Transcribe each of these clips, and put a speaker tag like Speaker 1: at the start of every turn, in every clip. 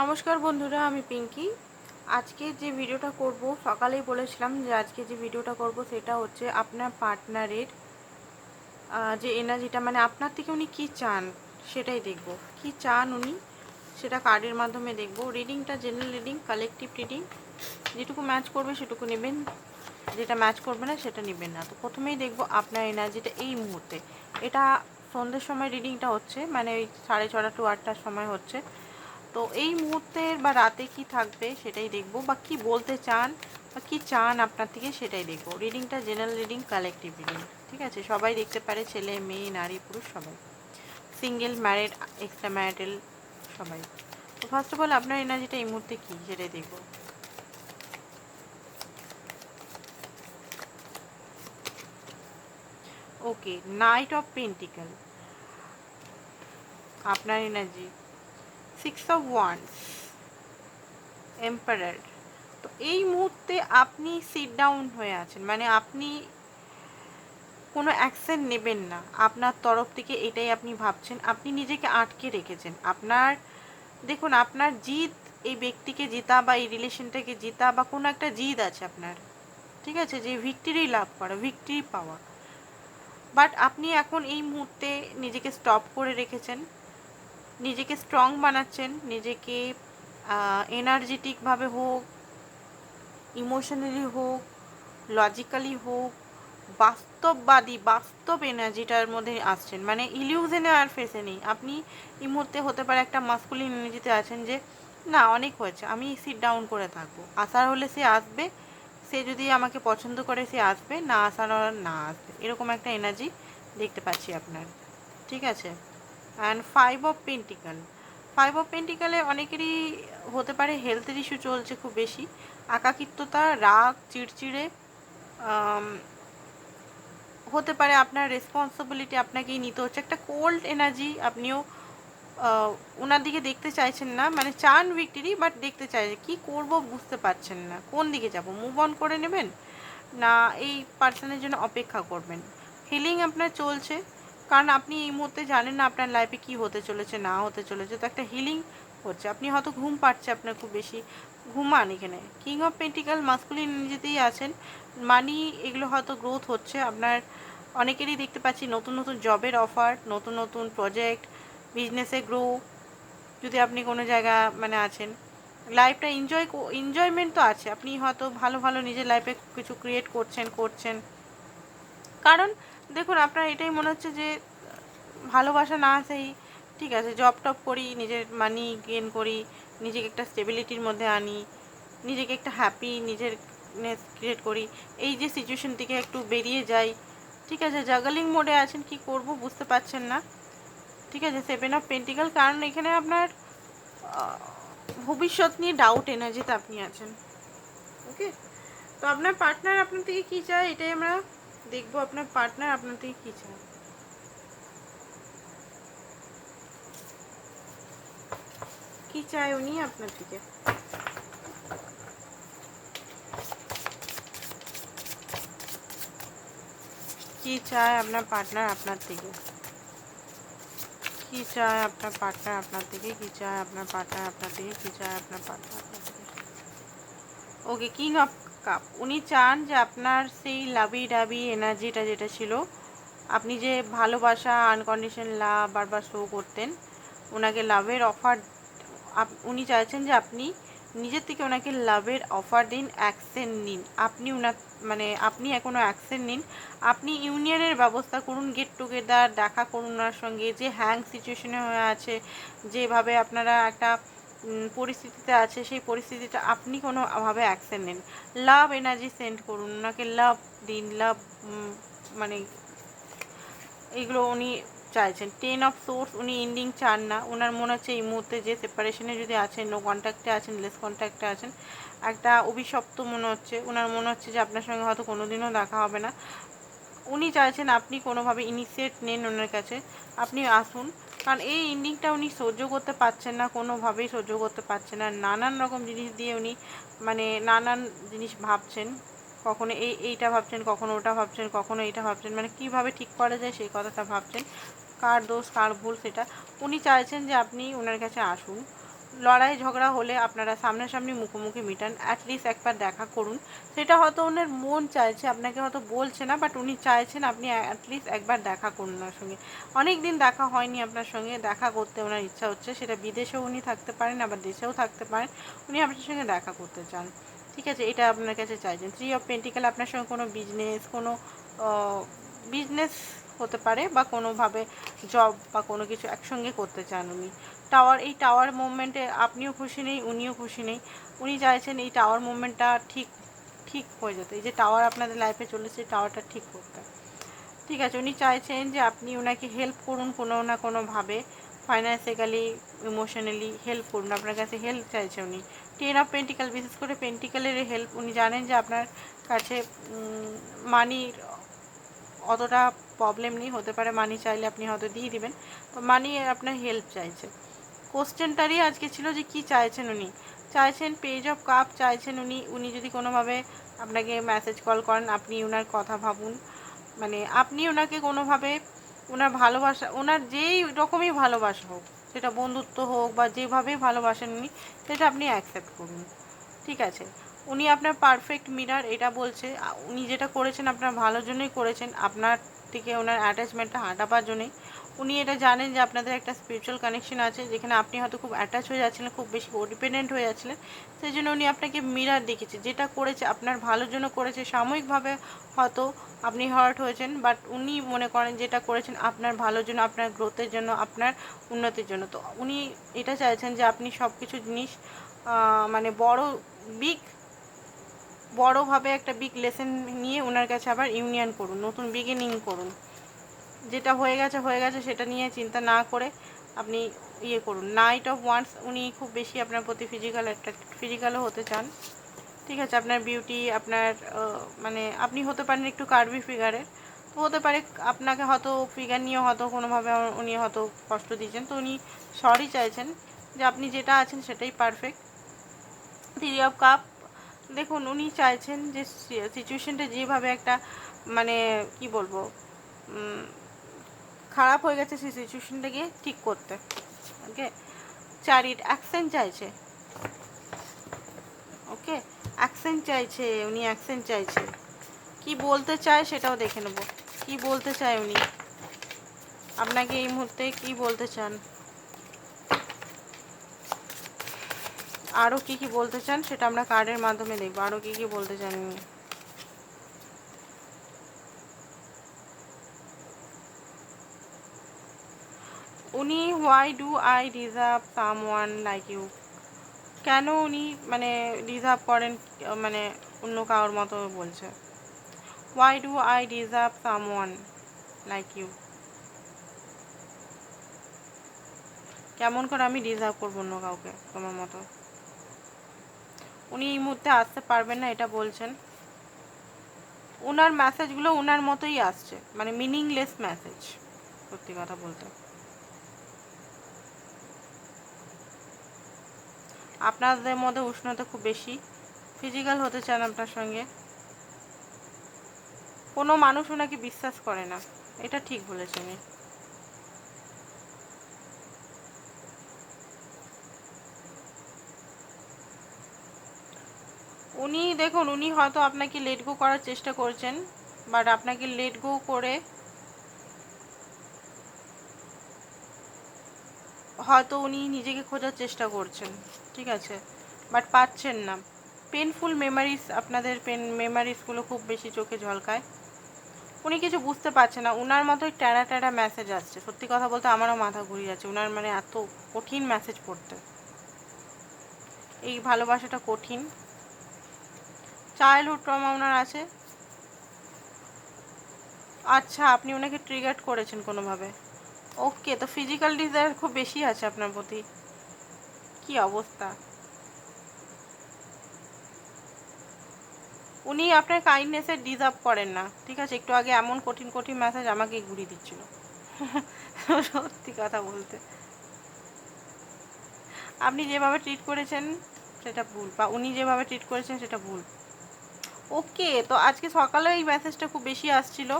Speaker 1: নমস্কার বন্ধুরা, আমি পিঙ্কি। আজকে যে ভিডিওটা করব, সকালেই বলেছিলাম যে আজকে যে ভিডিওটা করব সেটা হচ্ছে আপনার পার্টনারের যে এনার্জিটা মানে আপনার থেকে উনি কী চান সেটাই দেখব। কি চান উনি সেটা কার্ডের মাধ্যমে দেখব। রিডিংটা জেনারেল রিডিং কালেকটিভ রিডিং যেটুকু ম্যাচ করবে সেটুকু নেবেন। যেটা ম্যাচ করবে না সেটা নেবেন না। তো প্রথমেই দেখব আপনার এনার্জিটা এই মুহূর্তে। এটা সন্ধ্যের সময় রিডিংটা হচ্ছে মানে ওই সাড়ে ছটা টু আটটার সময় হচ্ছে। তো এই মুহূর্তের বা রাতে কি থাকবে সেটাই দেখব, বা কি বলতে চান, বা কি চান আপনার থেকে সেটাই দেখব। রিডিংটা জেনারেল রিডিং কালেকটিভ রিডিং ঠিক আছে? সবাই দেখতে পারে, ছেলে, মেয়ে, নারী, পুরুষ, সবাই। সিঙ্গেল ম্যারিড এক্সট্রা ম্যারিটাল সবাই। তো ফার্স্ট অফ অল আপনার এনার্জিটা এই মুহূর্তে কী সেটাই দেখব। ওকে নাইট অফ পেন্টিক্যাল আপনার energy six of wands emperor তো এই মুহূর্তে আপনি সিট ডাউন হয়ে আছেন। মানে আপনি কোনো অ্যাকশন নেবেন না। আপনার তরফ থেকে এটাই আপনি ভাবছেন। আপনি নিজেকে আটকে রেখেছেন। আপনার, দেখুন, আপনার জিত এই ব্যক্তিকে জিতা বা এই রিলেশনটাকে জিতা বা কোনো একটা জিত আছে আপনার। ঠিক আছে? যে ভিক্টরি লাভ করা ভিক্টরি পাওয়া। বাট আপনি এখন এই মুহূর্তে নিজেকে স্টপ করে রেখেছেন। নিজেকে স্ট্রং বানাচ্ছেন, নিজেকে এনার্জেটিকভাবে হোক ইমোশনালি হোক লজিক্যালি হোক, বাস্তববাদী, বাস্তব এনার্জিটার মধ্যে আসছেন। মানে ইলিউজনে আর ফেসে নেই। আপনি এই মুহূর্তে হতে পারে একটা মাস্কুলিন এনার্জিতে আছেন যে, না, অনেক হয়েছে। আমি সিট ডাউন করে থাকব। আসার হলে সে আসবে। সে যদি আমাকে পছন্দ করে, সে আসবে। না আসার না আসবে। এরকম একটা এনার্জি দেখতে পাচ্ছি আপনার। ঠিক আছে? And five of pentacles five of পেন্টিকালে অনেকেরই হতে পারে হেলথের ইস্যু চলছে খুব বেশি। একাকিত্বতা রাগ, চিড়চিড়ে হতে পারে আপনার রেসপন্সিবিলিটি আপনাকেই নিতে হচ্ছে। একটা কোল্ড এনার্জি আপনিও ওনার দিকে দেখতে চাইছেন না মানে চান ভিক্টরি বাট দেখতে চাইছেন কি করব বুঝতে পারছেন না। কোন দিকে যাব মুভ অন করে নেবেন? না, এই পার্সনের জন্য অপেক্ষা করবেন। হিলিং আপনার চলছে। কারণ আপনি এই মুহূর্তে জানেন না আপনার লাইফে কি হতে চলেছে, না হতে চলেছে। তো একটা হিলিং হচ্ছে আপনি হয়তো ঘুম পাচ্ছে আপনার খুব বেশি। ঘুমান এখানে। কিং অফ পেন্টিক্যাল মাস্কুলিন এনার্জিতেই আছেন। মানি এগুলো হয়তো গ্রোথ হচ্ছে। আপনার অনেকেরই দেখতে পাচ্ছি নতুন নতুন জবের অফার নতুন নতুন প্রজেক্ট বিজনেসে গ্রো যদি আপনি কোনো জায়গা মানে আছেন। লাইফটা এনজয় এনজয়মেন্ট তো আছে। আপনি হয়তো ভালো ভালো নিজের লাইফে কিছু ক্রিয়েট করছেন করছেন। কারণ দেখুন, আপনার এটাই মনে হচ্ছে যে, ভালোবাসা না সেই ঠিক আছে জব টপ করি, নিজের মানি গেন করি, নিজেকে একটা স্টেবিলিটির মধ্যে আনি, নিজেকে একটা হ্যাপি নিজের ক্রিয়েট করি, এই যে সিচুয়েশন থেকে একটু বেরিয়ে যাই, ঠিক আছে জাগালিং মোডে আছেন, কি করব বুঝতে পারছেন না, ঠিক আছে সেভেন অফ পেন্টিক্যাল কারণ এখানে আপনার ভবিষ্যৎ নিয়ে ডাউট এনার্জিতে আপনি আছেন ওকে তো আপনার পার্টনার আপনার থেকে কী চায়, এটাই আমরা দেখব আপনার পার্টনার আপনার থেকে কী চায় কি চায় উনি আপনার থেকে কি চায় আপনার পার্টনার আপনার থেকে কি চায় আপনার পার্টনার আপনার থেকে কি চায় আপনার পার্টনার আপনার থেকে কি চায় আপনার পার্টনার আপনার থেকে ওকে কিং অফ কাপ উনি চান যে আপনার সেই লাভি ডাবি এনার্জিটা যেটা ছিল, আপনি যে ভালোবাসা আনকন্ডিশন লাভ বারবার শো করতেন, ওনাকে লাভের অফার উনি চাইছেন যে আপনি নিজের থেকে ওনাকে লাভের অফার দিন অ্যাকশন নিন। আপনি ওনার মানে আপনি এখনও অ্যাকশন নিন। আপনি ইউনিয়নের ব্যবস্থা করুন গেট টুগেদার দেখা করুন ওনার সঙ্গে, যে হ্যাং সিচুয়েশনে হয়ে আছে, যেভাবে আপনারা একটা পরিস্থিতিতে আছে, সেই পরিস্থিতিটা আপনি কোনোভাবে অ্যাকশন নিন। লাভ এনার্জি সেন্ড করুন, ওনাকে লাভ দিন লাভ মানে এগুলো উনি চাইছেন। টেন অফ সোর্স উনি এন্ডিং চান না। ওনার মনে হচ্ছে এই মুহূর্তে যে সেপারেশনে যদি আছেন নো কন্ট্যাক্টে আছেন লেস কন্ট্যাক্টে আছেন, একটা অভিশপ্ত মনে হচ্ছে। ওনার মনে হচ্ছে যে আপনার সঙ্গে হয়তো কোনো দিনও দেখা হবে না। উনি চাইছেন আপনি কোনোভাবে ইনিশিয়েট নেন ওনার কাছে। আপনি আসুন কারণ এই ইন্ডিংটা উনি সহ্য করতে পারছেন না, কোনোভাবেই সহ্য করতে পারছেন না। নানান রকম জিনিস দিয়ে উনি মানে নানান জিনিস ভাবছেন। কখনো এই, এইটা ভাবছেন, কখনো ওটা ভাবছেন, কখনো এইটা ভাবছেন। মানে কীভাবে ঠিক করা যায় সেই কথাটা ভাবছেন। কার দোষ, কার ভুল সেটা। উনি চাইছেন যে আপনি ওনার কাছে আসুন। লড়াই ঝগড়া হলে আপনারা সামনাসামনি মুখোমুখি মিটান অ্যাটলিস্ট একবার দেখা করুন। সেটা হয়তো ওনার মন চাইছে, আপনাকে হয়তো বলছে না বাট উনি চাইছেন আপনি অ্যাটলিস্ট একবার দেখা করুন ওনার সঙ্গে। অনেক দিন দেখা হয়নি আপনার সঙ্গে, দেখা করতে ওনার ইচ্ছা হচ্ছে, সেটা বিদেশেও উনি থাকতে পারেন, আবার দেশেও থাকতে পারেন, উনি আপনার সঙ্গে দেখা করতে চান। ঠিক আছে, এটা আপনার কাছে চাইছেন। থ্রি অফ পেন্টিক্যাল আপনার সঙ্গে কোনো বিজনেস কোনো বিজনেস হতে পারে বা কোনোভাবে জব বা কোনো কিছু একসঙ্গে করতে চান উনি। টাওয়ার এই টাওয়ার মুভমেন্টে আপনিও খুশি নেই, উনিও খুশি নেই। উনি চাইছেন এই টাওয়ার মুভমেন্টটা ঠিক ঠিক হয়ে যেতে। এই যে টাওয়ার আপনাদের লাইফে চলেছে টাওয়ারটা ঠিক করতে। ঠিক আছে, উনি চাইছেন যে আপনি ওনাকে হেল্প করুন কোনো না কোনোভাবে। ফাইন্যান্সিক্যালি ইমোশনালি হেল্প করুন। আপনার কাছে হেল্প চাইছে উনি। টেন অফ পেন্টিক্যাল বিশেষ করে পেন্টিক্যালের হেল্প উনি জানেন যে আপনার কাছে মানির অতটা প্রবলেম নেই, হতে পারে মানি চাইলে আপনি হয়তো দিয়ে দিবেন। তো মানি আপনার হেল্প চাইছে। কোশ্চেনটারই আজকে ছিল যে কি চাইছেন উনি? চাইছেন পেজ অফ কাপ চাইছেন উনি উনি যদি কোনোভাবে আপনাকে মেসেজ কল করেন, আপনি ওনার কথা ভাবুন। মানে আপনি ওনাকে কোনোভাবে ওনার ভালোবাসা ওনার যেই রকমই ভালোবাসা হোক, সেটা বন্ধুত্ব হোক বা যেভাবেই ভালোবাসেন উনি, সেটা আপনি অ্যাকসেপ্ট করুন। ঠিক আছে? উনি আপনার পারফেক্ট মিরার এটা বলছে। উনি যেটা করেছেন আপনার ভালোর জন্যই করেছেন। আপনার থেকে ওনার অ্যাটাচমেন্টটা হাঁটাবার জন্যই। উনি এটা জানেন যে আপনাদের একটা স্পিরিচুয়াল কানেকশন আছে, যেখানে আপনি হয়তো খুব অ্যাটাচ হয়ে যাচ্ছিলেন, খুব বেশি ডিপেন্ডেন্ট হয়ে যাচ্ছিলেন। সেই জন্য উনি আপনাকে মিরার দেখেছে যেটা করেছে, আপনার ভালোর জন্য করেছে। সাময়িকভাবে হয়তো আপনি হার্ট হয়েছেন বাট উনি মনে করেন যেটা করেছেন আপনার ভালোর জন্য, আপনার গ্রোথের জন্য, আপনার উন্নতির জন্য। তো উনি এটা চাইছেন যে আপনি সব কিছু জিনিস মানে বড় বিগ বড়োভাবে একটা বিগ লেসেন নিয়ে ওনার কাছে আবার ইউনিয়ন করুন, নতুন বিগিনিং করুন। যেটা হয়ে গেছে হয়ে গেছে, সেটা নিয়ে চিন্তা না করে আপনি ইয়ে করুন। নাইট অফ ওয়ান্স উনি খুব বেশি আপনার প্রতি ফিজিক্যাল অ্যাট্রাক্ট ফিজিক্যালও হতে চান। ঠিক আছে, আপনার বিউটি আপনার মানে আপনি হতে পারেন একটু কার্বি ফিগারের তো হতে পারে আপনাকে হয়তো ফিগার নিয়ে হয়তো কোনোভাবে উনি হয়তো কষ্ট দিয়েছেন তো উনি সরি চাইছেন যে আপনি যেটা আছেন সেটাই পারফেক্ট থ্রি অফ কাপ দেখুন, উনি চাইছেন যে সিচুয়েশনটা যেভাবে একটা মানে কি বলব খারাপ হয়ে গেছে সেই সিচুয়েশনটাকে ঠিক করতে। ওকে চারিট অ্যাকসেন্ট চাইছে। ওকে অ্যাকসেন্ট চাইছে, উনি অ্যাকসেন্ট চাইছে। কি বলতে চায় সেটাও দেখে নেব। কি বলতে চায় উনি? আপনাকে এই মুহূর্তে কি বলতে চান? আরও কি কি বলতে চান সেটা আমরা কার্ডের মাধ্যমে দেখব। আরও কি কি বলতে চান উনি? Why do I reserve someone like you কেন উনি মানে রিজার্ভ করেন মানে অন্য কারোর মতো বলছে? Why do I reserve someone like you কেমন করে আমি রিজার্ভ করব অন্য কাউকে, তোমার মতো? উনি এই মুহূর্তে আসতে পারবেন না, এটা বলছেন। ওনার মেসেজগুলো ওনার মতোই আসছে মানে মিনিংলেস মেসেজ সত্যি কথা বলতে। আপনাদের মধ্যে উষ্ণতা খুব বেশি ফিজিক্যাল হতে চান আপনার সঙ্গে। কোনো মানুষ ওনাকে বিশ্বাস করে না, এটা ঠিক বলেছি উনি, দেখুন, উনি হয়তো আপনাকে লেট গো করার চেষ্টা করছেন বাট আপনাকে লেট গো করে হয়তো উনি নিজেকে খোঁজার চেষ্টা করছেন, ঠিক আছে? বাট পাচ্ছেন না। পেনফুল মেমারিজ আপনাদের পেন মেমারিজগুলো খুব বেশি চোখে ঝলকায়। উনি কিছু বুঝতে পারছে না। উনার মতোই ট্যাড়া ট্যাড়া মেসেজ আসছে। সত্যি কথা বলতে আমারও মাথা ঘুরিয়ে যাচ্ছে। উনার মানে এত কঠিন মেসেজ পড়তে। এই ভালোবাসাটা কঠিন। চাইল্ডহুড ট্রমা ওনার আছে? আচ্ছা আপনি ওনাকে ট্রিগার্ড করেছেন কোনোভাবে। ওকে তো ফিজিক্যাল ডিজায়ার খুব বেশি আছে আপনার প্রতি। কি অবস্থা? উনি আপনার কাইন্ডনেসের ডিজার্ভ করেন না। ঠিক আছে, একটু আগে এমন কঠিন কঠিন মেসেজ আমাকেই ঘুরিয়ে দিচ্ছিল। সত্যি কথা বলতে। আপনি যেভাবে ট্রিট করেছেন, সেটা ভুল, বা উনি যেভাবে ট্রিট করেছেন, সেটা ভুল। ওকে, তো আজকে সকালে এই মেসেজটা খুব বেশি আসছিল।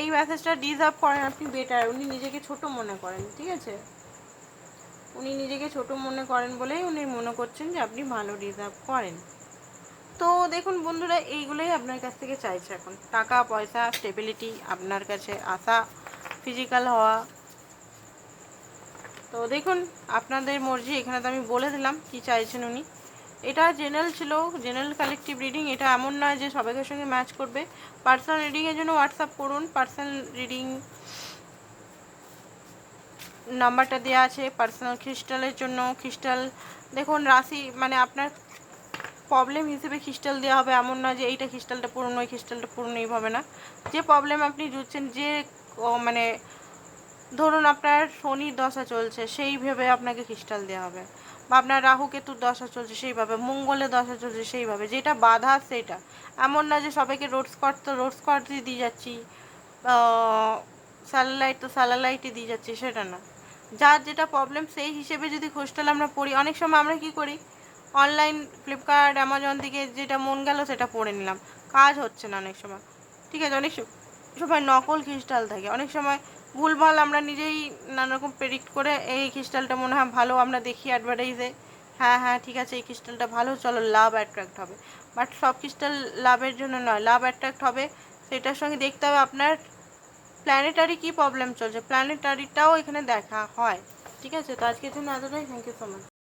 Speaker 1: এই মেসেজটা ডিজার্ভ করেন আপনি বেটার উনি নিজেকে ছোট মনে করেন, ঠিক আছে? উনি নিজেকে ছোট মনে করেন বলেই উনি মনে করছেন যে আপনি ভালো ডিজার্ভ করেন। তো দেখুন বন্ধুরা, এইগুলোই আপনার কাছ থেকে চাইছে এখন। টাকা, পয়সা স্টেবিলিটি আপনার কাছে আসা ফিজিক্যাল হওয়া। তো দেখুন, আপনাদের মর্জি, এখানে তো আমি বলে দিলাম কি চাইছেন উনি। এটা জেনারেল ছিল জেনারেল কালেকটিভ রিডিং এটা এমন নয় যে সবাইকার সঙ্গে ম্যাচ করবে। পার্সোনাল রিডিংয়ের জন্য হোয়াটসঅ্যাপ করুন পার্সোনাল রিডিং নাম্বারটা দেওয়া আছে পার্সোনাল ক্রিস্টালের জন্য ক্রিস্টাল দেখুন, রাশি মানে আপনার প্রবলেম হিসেবে ক্রিস্টাল দেওয়া হবে, এমন না যে এইটা ক্রিস্টালটা পুরনো ওই ক্রিস্টালটা পুরনো এইভাবে না। যে প্রবলেম আপনি জুটছেন যে মানে ধরুন আপনার শনির দশা চলছে সেইভাবে আপনাকে ক্রিস্টাল দেওয়া হবে। বা আপনার রাহু কেতুর দশা চলছে সেইভাবে মঙ্গলের দশা চলছে সেইভাবে, যেটা বাধা সেটা। এমন না যে সবাইকে রোড স্কট তো রোড স্কট দিয়ে যাচ্ছি স্যালালাইট তো স্যালালাইটই দিয়ে যাচ্ছি, সেটা না। যার যেটা প্রবলেম সেই হিসেবে যদি খোঁজটাল আমরা পড়ি, অনেক সময় আমরা কি করি? অনলাইন ফ্লিপকার্ট অ্যামাজন থেকে যেটা মন গেল সেটা পড়ে নিলাম। কাজ হচ্ছে না অনেক সময়। ঠিক আছে, অনেক সময় নকল খ্রিস্টাল থাকে। অনেক সময় ভুলভাল আমরা নিজেই নানারকম প্রেডিক্ট করে এই ক্রিস্টালটা মনে হয় ভালো আমরা দেখি অ্যাডভার্টাইজে হ্যাঁ হ্যাঁ ঠিক আছে, এই ক্রিস্টালটা ভালো, চলো লাভ অ্যাট্রাক্ট হবে। বাট সব ক্রিস্টাল লাভের জন্য নয় লাভ অ্যাট্রাক্ট হবে, সেটার সঙ্গে দেখতে হবে আপনার প্ল্যানেটারি কী প্রবলেম চলছে। প্ল্যানেটারিটাও এখানে দেখা হয়। ঠিক আছে, তো আজকের জন্য এতটাই। Thank you so much